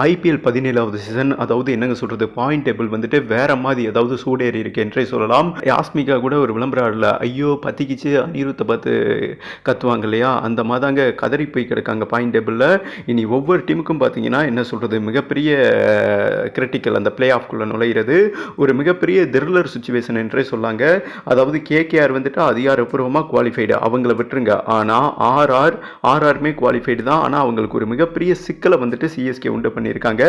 IPL பதினேழாவது season அதாவது என்னங்க சொல்கிறது பாயிண்ட் டேபிள் வந்துட்டு வேற மாதிரி அதாவது சூடேறி இருக்கு என்றே சொல்லலாம். யாஸ்மிகா கூட ஒரு விளம்பரம் ஐயோ பத்திக்கிச்சு அனிருத்தை பார்த்து கத்துவாங்க இல்லையா? அந்த மாதாங்க கதறி போய் கிடக்காங்க பாயிண்ட் டேபிளில் இனி ஒவ்வொரு டீமுக்கும் பார்த்தீங்கன்னா என்ன சொல்கிறது மிகப்பெரிய கிரிட்டிக்கல் அந்த பிளே ஆஃப்குள்ளே நுழையிறது ஒரு மிகப்பெரிய திரில்லர் சுச்சுவேஷன் என்றே சொல்லாங்க. அதாவது கேகேஆர் வந்துட்டு அதிகாரப்பூர்வமாக குவாலிஃபைடு அவங்கள விட்டுருங்க. ஆனால் ஆர்ஆர் ஆர்ஆருமே குவாலிஃபைடு தான். ஆனால் அவங்களுக்கு ஒரு மிகப்பெரிய சிக்கலை வந்துட்டு சிஎஸ்கே உண்டு பண்ணியிருக்காங்க.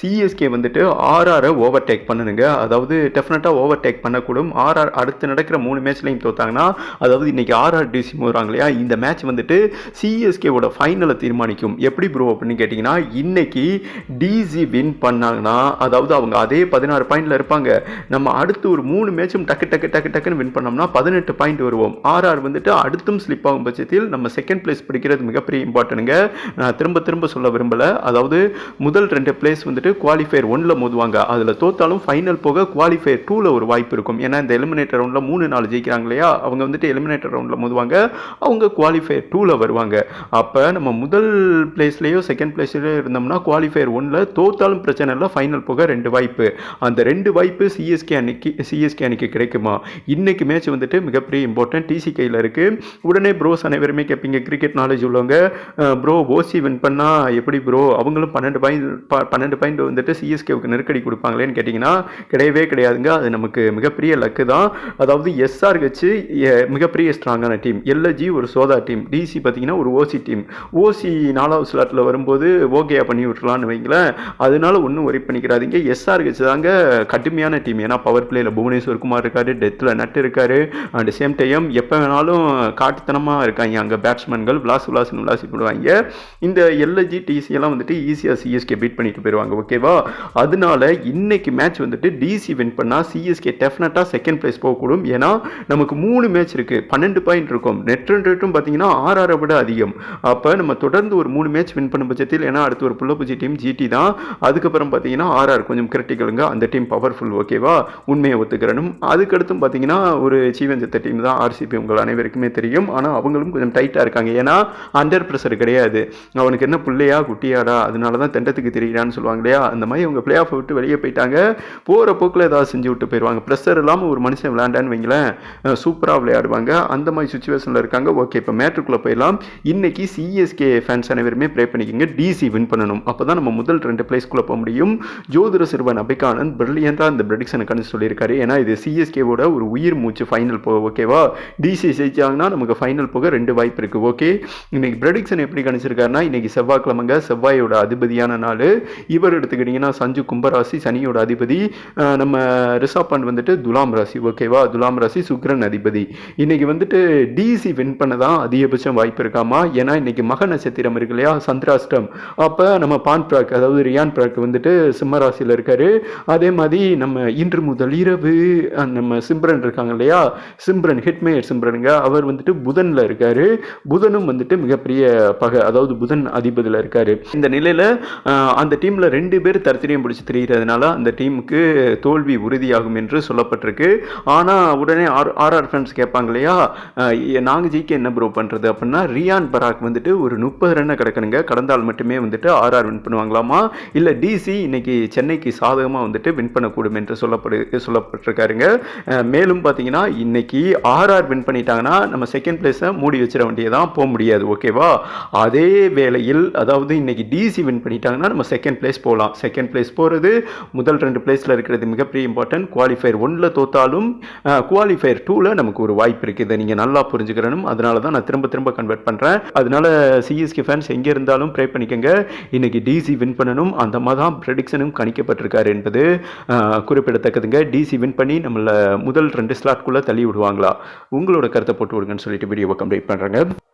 சிஎஸ்கே வந்துட்டு ஆர்ஆரை ஓவர்டேக் பண்ணணுங்க அதாவது டெஃபினட்டாக ஓவர்டேக் பண்ணக்கூடும். ஆர்ஆர் அடுத்து நடக்கிற மூணு மேட்ச்லையும் தோத்தாங்கன்னா அதாவது இன்னைக்கு ஆர்ஆர் டிசி போகிறாங்க இல்லையா? இந்த மேட்ச் வந்துட்டு சிஎஸ்கேவோட ஃபைனலை தீர்மானிக்கும். எப்படி ப்ரோ அப்படின்னு கேட்டிங்கன்னா இன்னைக்கு டிசி வின் பண்ணாங்கன்னா அதாவது அவங்க அதே பதினாறு பாயிண்டில் இருப்பாங்க. நம்ம அடுத்து ஒரு மூணு மேட்சும் டக்கு டக்கு டக்கு டக்குன்னு வின் பண்ணோம்னா பதினெட்டு பாயிண்ட் வருவோம். ஆர்ஆர் வந்துட்டு அடுத்தும் ஸ்லிப் ஆகும் பட்சத்தில் நம்ம செகண்ட் பிளேஸ் பிடிக்கிறது மிகப்பெரிய இம்பார்ட்டனுங்க நான் திரும்ப திரும்ப சொல்ல விரும்பலை. அதாவது முதல் ரெண்டு பிளேஸ் வந்துட்டு குவாலிஃபயர் ஒன்னில் மோதுவாங்க. அதில் தோத்தாலும் ஃபைனல் போக குவாலிஃபயர் டூவில் ஒரு வாய்ப்பு இருக்கும். ஏன்னா இந்த எலிமினேட்டர் ரவுண்டில் மூணு நாலு ஜெயிக்கிறாங்க இல்லையா? அவங்க வந்துட்டு எலிமினேட்டர் ரவுண்டில் மோதுவாங்க. அவங்க குவாலிஃபயர் டூவில் வருவாங்க. அப்போ நம்ம முதல் பிளேஸ்லேயோ செகண்ட் பிளேஸ்லேயோ இருந்தோம்னா குவாலிஃபயர் ஒன்னில் தோத்தாலும் பிரச்சனை இல்லை ஃபைனல் போக ரெண்டு வாய்ப்பு. அந்த ரெண்டு வாய்ப்பு சிஎஸ்கே அன்னைக்கு சிஎஸ்கே அன்னைக்கு கிடைக்குமா? இன்னைக்கு மேட்ச் வந்துட்டு மிகப்பெரிய இம்பார்ட்டன்ட் டிசி கையில் இருக்குது உடனே ப்ரோஸ் அனைவருமே கேட்பீங்க கிரிக்கெட் நாலேஜ் உள்ளவங்க ப்ரோ ஓசி வின் பண்ணால் எப்படி ப்ரோ அவங்களும் பன்னெண்டு பாயிண்ட் பன்னெண்டு பாயிண்ட் வந்துட்டு சிஎஸ்கேவுக்கு நெருக்கடி கொடுப்பாங்களேன்னு கேட்டிங்கன்னா கிடையவே கிடையாதுங்க. அது நமக்கு மிகப்பெரிய லக்கு தான். அதாவது எஸ்ஆர் வச்சு மிகப்பெரிய ஸ்ட்ராங்கான டீம் எல்ஜி ஒரு சோதா டீம் டிசி பார்த்தீங்கன்னா ஒரு ஓசி டீம் ஓசி நாலாவது ஸ்லாட்டில் வரும்போது ஓகேயா பண்ணி விட்டுலான்னு வைங்களேன். அதனால ஒன்றும் ஒரி பண்ணிக்கிறாதீங்க எஸ்ஆர் வச்சு தாங்க கடுமையான டீம் ஏன்னா பவர் பிளேயில் புவனேஸ்வர் குமார் இருக்காரு டெத்தில் நட் இருக்காரு. அண்ட் சேம் டைம் எப்போ வேணாலும் காட்டுத்தனமாக இருக்காங்க அங்கே பேட்ஸ்மேன்கள் விளாஸ் விளாஸ்னு விளாசி போடுவாங்க. இந்த எல்ஜி டிசி எல்லாம் வந்துட்டு ஈஸியாக சிஎஸ்கே பீட் பண்ணிட்டு போயிடுவாங்க ஓகேவா அதனால இன்னைக்கு மேட்ச் வந்துட்டு டிசி வின் பண்ணால் சிஎஸ்கே டெஃபினட்டாக செகண்ட் பிளேஸ் போகக்கூடும். ஏன்னா நமக்கு மூணு மேட்ச் இருக்குது பன்னெண்டு பாயிண்ட் இருக்கும். நெட் ரன் ரேட்டும் பார்த்தீங்கன்னா ஆறாரை விட அதிகம். அப்போ நம்ம தொடர்ந்து ஒரு மூணு மேட்ச் வின் பண்ண பட்சத்தில் ஏன்னா அடுத்து ஒரு புள்ளப்பூச்சி டீம் ஜிடி தான். அதுக்கப்புறம் பார்த்தீங்கன்னா ஆர்ஆர் கொஞ்சம் கிரிட்டிக்கலுங்க அந்த டீம் பவர்ஃபுல் ஓகேவா உண்மையை ஒத்துக்கிறனும். அதுக்கடுத்தும் பார்த்தீங்கன்னா ஒரு சீவஞ்சத்த டீம் தான் ஆர்சிபி உங்கள் அனைவருக்குமே தெரியும். ஆனால் அவங்களும் கொஞ்சம் டைட்டாக இருக்காங்க. ஏன்னா அண்டர் ப்ரெஷர் கிடையாது. அவனுக்கு என்ன பிள்ளையா குட்டியாடா? அதனால தான் தண்டத்துக்கு தெரியலான்னு சொல்லுவாங்க இல்லையா? அந்த மாதிரி அவங்க பிளே ஆஃப் விட்டு வெளியே போயிட்டாங்க. போகிற போக்கில் ஏதாவது செஞ்சு விட்டு போயிடுவாங்க ப்ரெஷர் இல்லாமல் ஒரு மனுஷன் விளையாண்டான்னு வைங்களேன் சூப்பராக விளையாடுவாங்க. அந்த மாதிரி சுச்சுவேஷனில் இருக்காங்க. ஓகே இப்போ மேட்ருக்குள்ளே போயிடலாம். இன்னைக்கு சிஎஸ்கே ஃபேன்ஸ் அனைவருமே ப்ரே பண்ணிக்கோங்க. டிசி வின் பண்ணணும். அப்போ தான் நம்ம முதல் ரெண்டு பிளேஸ்க்குள்ளே போக முடியும். ஜோதிர சிறுவன் அபிகானந்த் பிரில்லியண்டாக அந்த ப்ரெடிக்ஷனை கணிச்சு சொல்லியிருக்காரு. ஏன்னா இது சிஎஸ்கேவோட ஒரு உயிர் மூச்சு ஃபைனல் போக ஓகேவா டிசி ஜெயிச்சாங்கன்னா நமக்கு ஃபைனல் போக ரெண்டு வாய்ப்பு இருக்குது ஓகே இன்னைக்கு ப்ரெடிக்ஷன் எப்படி கணிச்சிருக்காருன்னா இன்னைக்கு செவ்வாய்க்கிழமைங்க செவ்வாயோட அதிபதியான நாள் இவர் எடுத்துக்கிட்டிங்கன்னா சஞ்சு கும்பராசி சனியோட அதிபதி. நம்ம ரிஷப் வந்துட்டு துலாம் ராசி. ஓகேவா துலாம் ராசி சுக்ரன் அதிபதி. இன்னைக்கு வந்துட்டு டிசி வின் பண்ண தான் அதிகபட்சம் வாய்ப்பு இருக்காமா? ஏன்னா இன்னைக்கு மக நட்சத்திரம் இருக்கு இல்லையா? சந்திராஷ்டம். அப்போ நம்ம பான் பிராக் அதாவது ரியான் பிராக் வந்துட்டு சிம்ம ராசியில் இருக்காரு. அதே மாதிரி நம்ம இன்று முதல் இரவு நம்ம சிம்ரன் இருக்காங்க இல்லையா? சிம்ரன் ஹிட்மேயர் சிம்ரனுங்க. அவர் வந்துட்டு புதனில் இருக்காரு. புதனும் வந்துட்டு மிகப்பெரிய பகை அதாவது புதன் அதிபதியில் இருக்காரு. இந்த நிலையில் அந்த டீமில் ரெண்டு பேர் தரத்திரியம் பிடிச்சி தெரிகிறதுனால அந்த டீமுக்கு தோல்வி உறுதியாகும் என்று சொல்லப்பட்டிருக்கு. ஆனால் உடனே ஆர் ஆர்ஆர் ஃபேன்ஸ் கேட்பாங்க இல்லையா? நாங்கள் ஜிகே என்ன ப்ரோ பண்ணுறது அப்படின்னா ரியான் பராக் வந்துட்டு ஒரு முப்பது ரன்னை கிடக்கணுங்க. கடந்தால் மட்டுமே வந்துட்டு ஆர்ஆர் வின் பண்ணுவாங்களாமா? இல்லை டிசி இன்னைக்கு சென்னைக்கு சாதகமாக வந்துட்டு வின் பண்ணக்கூடும் என்று சொல்லப்படு சொல்லப்பட்டிருக்காருங்க. மேலும் பார்த்தீங்கன்னா இன்னைக்கு ஆர்ஆர் வின் பண்ணிட்டாங்கன்னா நம்ம செகண்ட் பிளேஸை மூடி வச்சிட வேண்டியதான் போக முடியாது ஓகேவா அதே வேளையில் அதாவது இன்னைக்கு டிசி வின் பண்ணிட்டாங்கன்னா நம்ம செகண்ட் பிளேஸ் போகலாம் செகண்ட் பிளேஸ் போகிறது முதல் ரெண்டு பிளேஸில் இருக்கிறது மிகப்பெரிய இம்பார்ட்டன்ட் குவாலிஃபயர் ஒன்றில் தோத்தாலும் குவாலிஃபயர் டூவில் நமக்கு ஒரு வாய்ப்பு இருக்குது. இதை நீங்கள் நல்லா புரிஞ்சுக்கிறணும் அதனால தான் நான் திரும்ப திரும்ப கன்வெர்ட் பண்ணுறேன் அதனால சிஎஸ்கே ஃபேன்ஸ் எங்கே இருந்தாலும் ப்ரே பண்ணிக்கோங்க. இன்றைக்கி டிசி வின் பண்ணணும் அந்த மாதிரி தான் ப்ரெடிக்ஷனும் கணிக்கப்பட்டிருக்காரு என்பது குறிப்பிடத்தக்கதுங்க. டிசி வின் பண்ணி நம்மளை முதல் ரெண்டு ஸ்லாட்குள்ளே தள்ளி விடுவாங்களா? உங்களோட கருத்தை போட்டு விடுங்கன்னு சொல்லிட்டு வீடியோவை கம்ப்ளீட் பண்ணுறேங்க